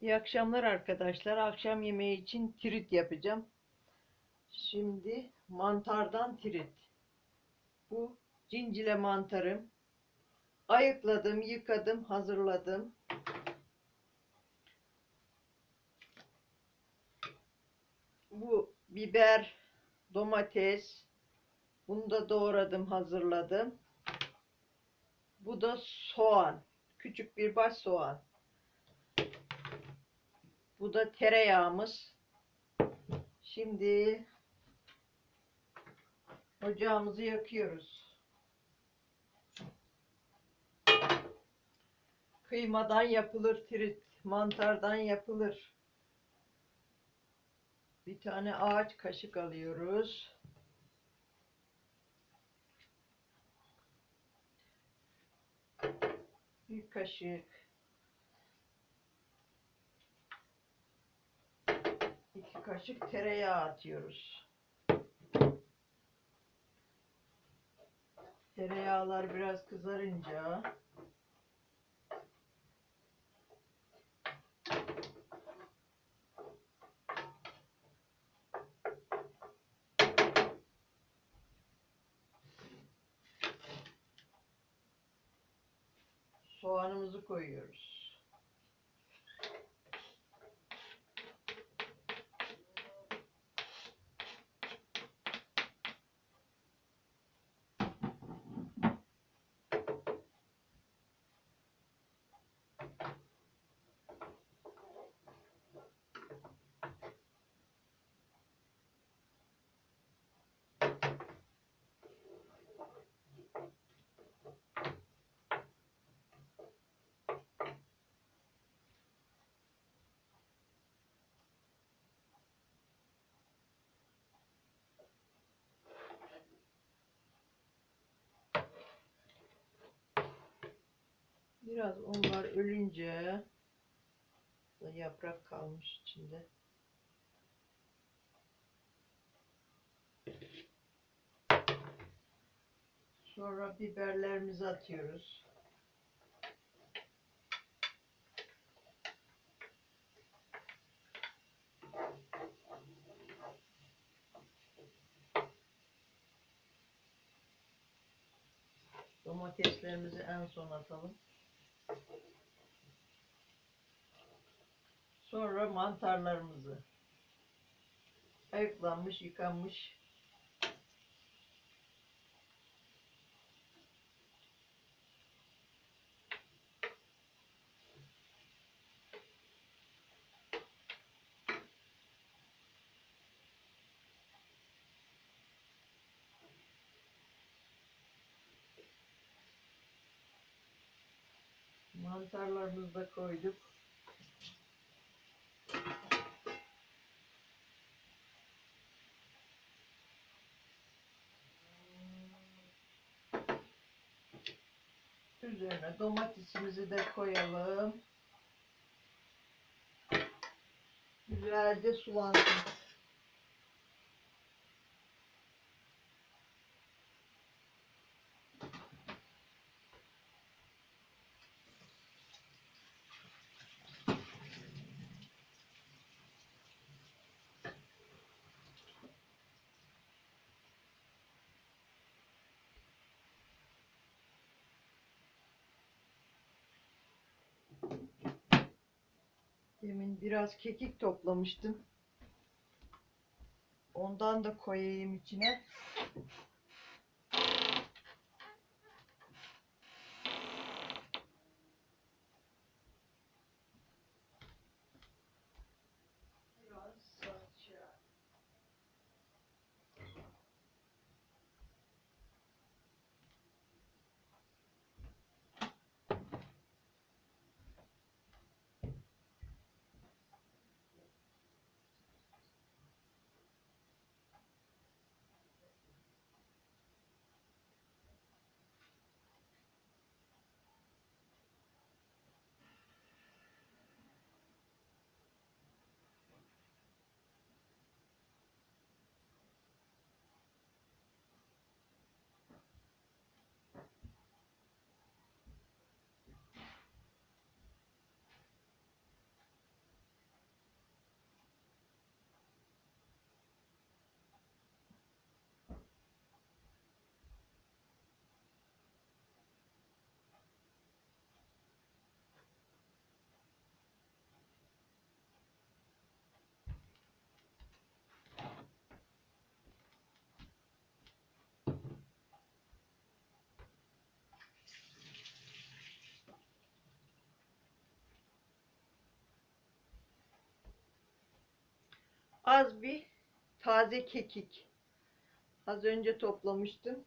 İyi akşamlar arkadaşlar. Akşam yemeği için tirit yapacağım. Şimdi mantardan tirit. Bu cincile mantarım. Ayıkladım, yıkadım, hazırladım. Bu biber, domates. Bunu da doğradım, hazırladım. Bu da soğan. Küçük bir baş soğan. Bu da tereyağımız. Şimdi ocağımızı yakıyoruz. Kıymadan yapılır tirit, mantardan yapılır. Bir tane ağaç kaşık alıyoruz. Bir kaşık. Kaşık tereyağı atıyoruz. Tereyağlar biraz kızarınca soğanımızı koyuyoruz. Biraz onlar ölünce yaprak kalmış içinde. Sonra biberlerimizi atıyoruz. Domateslerimizi en son atalım. Sonra mantarlarımızı. Ayıklanmış, yıkanmış. Mantarlarımızı da koyduk. Üzerine domatesimizi de koyalım. Güzelce sulansın. Demin biraz kekik toplamıştım. Ondan da koyayım içine. Az bir taze kekik. Az önce toplamıştım.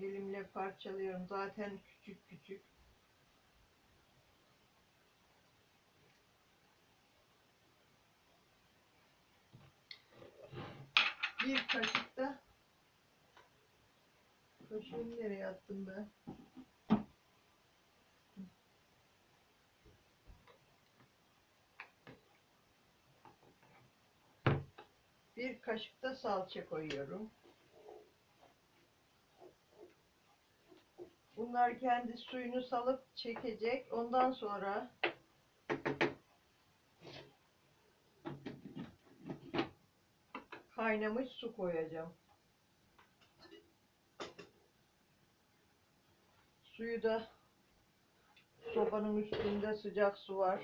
Elimle parçalıyorum. Zaten küçük küçük. Bir kaşık da kaşığımı nereye attım ben? Bir kaşık salça koyuyorum. Bunlar kendi suyunu salıp çekecek. Ondan sonra kaynamış su koyacağım. Suyu da sobanın üstünde sıcak su var.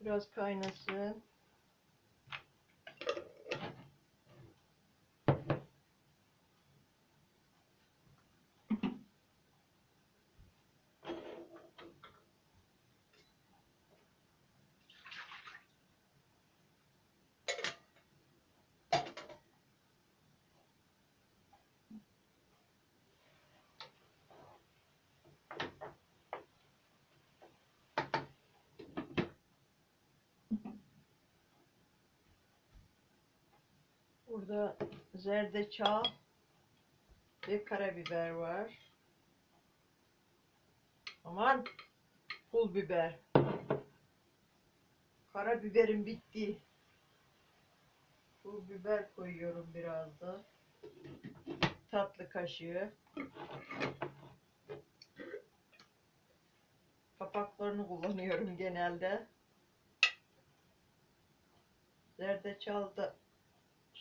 Biraz kaynasın. Burada zerdeçal ve karabiber var. Aman pul biber. Karabiberim bitti. Pul biber koyuyorum biraz da. Tatlı kaşığı. Kapaklarını kullanıyorum genelde. Zerdeçal da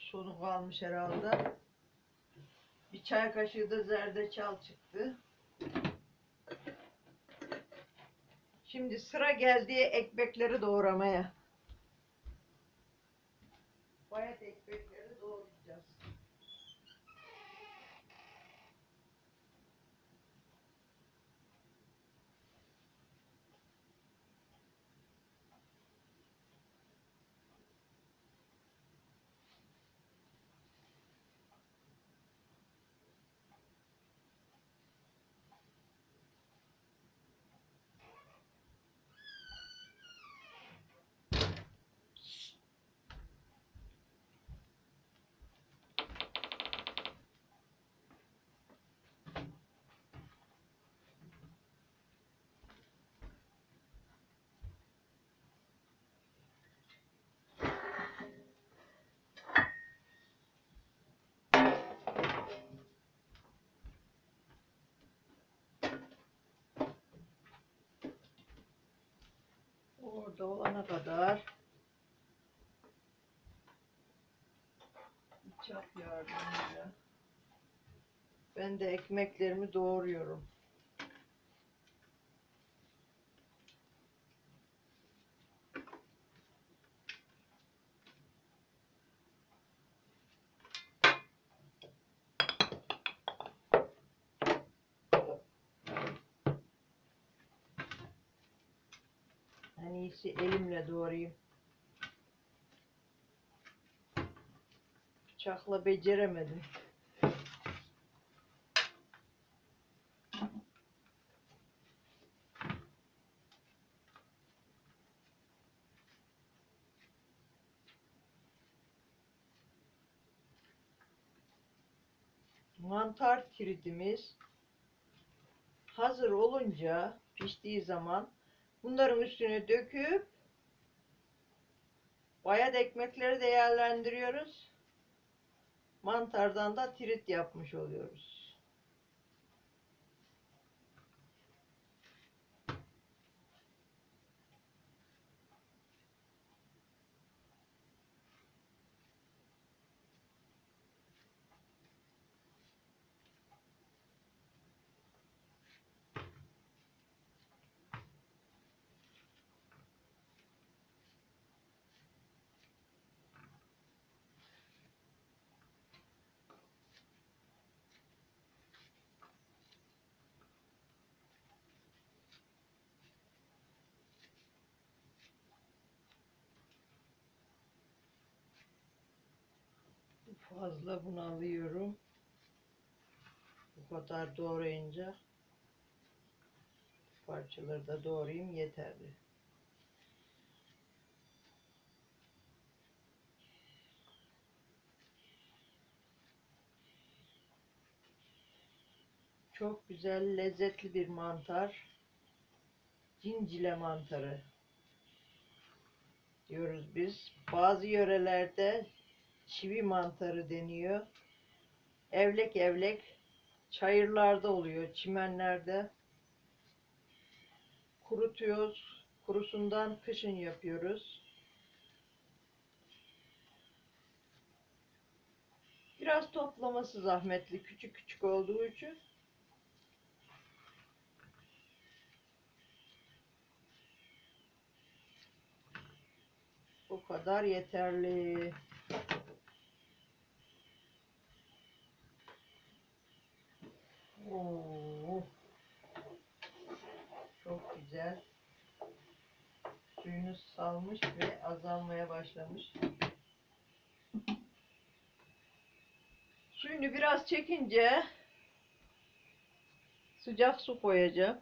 sonu kalmış herhalde. Bir çay kaşığı da zerdeçal çıktı. Şimdi sıra geldi ekmekleri doğramaya. Bayat ekmekleri Orada olana kadar bıçak yardımıyla ben de ekmeklerimi doğruyorum. En iyisi elimle doğrayayım. Bıçakla beceremedim. Mantar tiridimiz hazır olunca piştiği zaman Bunların üstüne döküp bayat ekmekleri değerlendiriyoruz. Mantardan da tirit yapmış oluyoruz. Fazla bunu alıyorum. Bu kadar doğrayınca parçaları da doğrayayım yeterli. Çok güzel, lezzetli bir mantar. Cincile mantarı diyoruz biz. Bazı yörelerde çivi mantarı deniyor. Evlek evlek çayırlarda oluyor, çimenlerde. Kurutuyoruz. Kurusundan kışın yapıyoruz. Biraz toplaması zahmetli, küçük küçük olduğu için. Bu kadar yeterli. Oo. Çok güzel. Suyunu salmış ve azalmaya başlamış. Suyunu biraz çekince sıcak su koyacağım.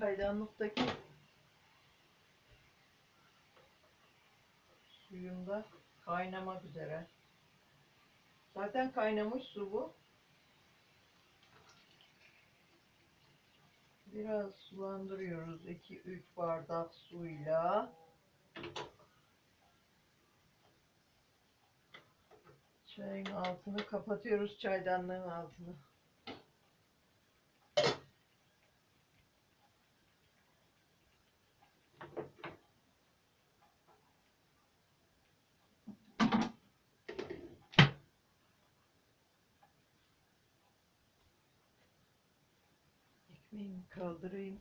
Çaydanlıktaki suyum da kaynamak üzere. Zaten kaynamış su bu. Biraz sulandırıyoruz. 2-3 bardak suyla. Çayın altını kapatıyoruz çaydanlığın altını. Kaldırayım.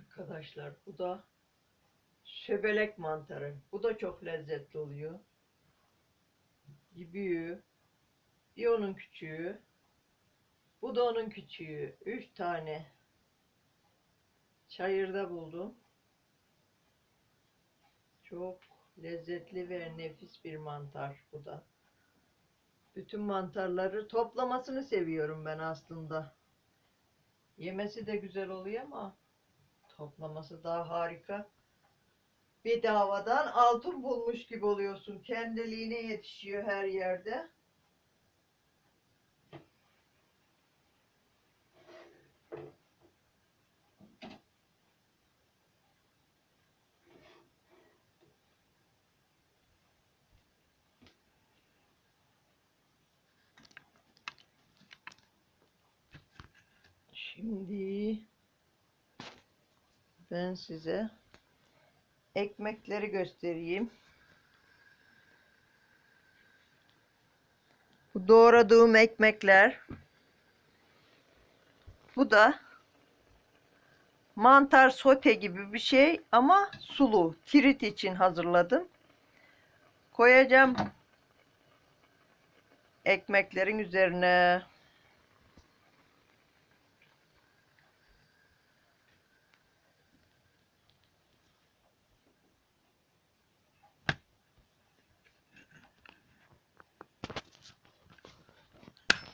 Arkadaşlar bu da şöbelek mantarı. Bu da çok lezzetli oluyor. Büyüğü, bir onun küçüğü, bu da onun küçüğü. Üç tane çayırda buldum. Çok lezzetli ve nefis bir mantar bu da. Bütün mantarları toplamasını seviyorum ben aslında. Yemesi de güzel oluyor ama toplaması daha harika. Bedavadan altın bulmuş gibi oluyorsun. Kendiliğine yetişiyor her yerde. Şimdi ben size ekmekleri göstereyim. Bu doğradığım ekmekler. Bu da mantar sote gibi bir şey ama sulu. Tirit için hazırladım. Koyacağım ekmeklerin üzerine.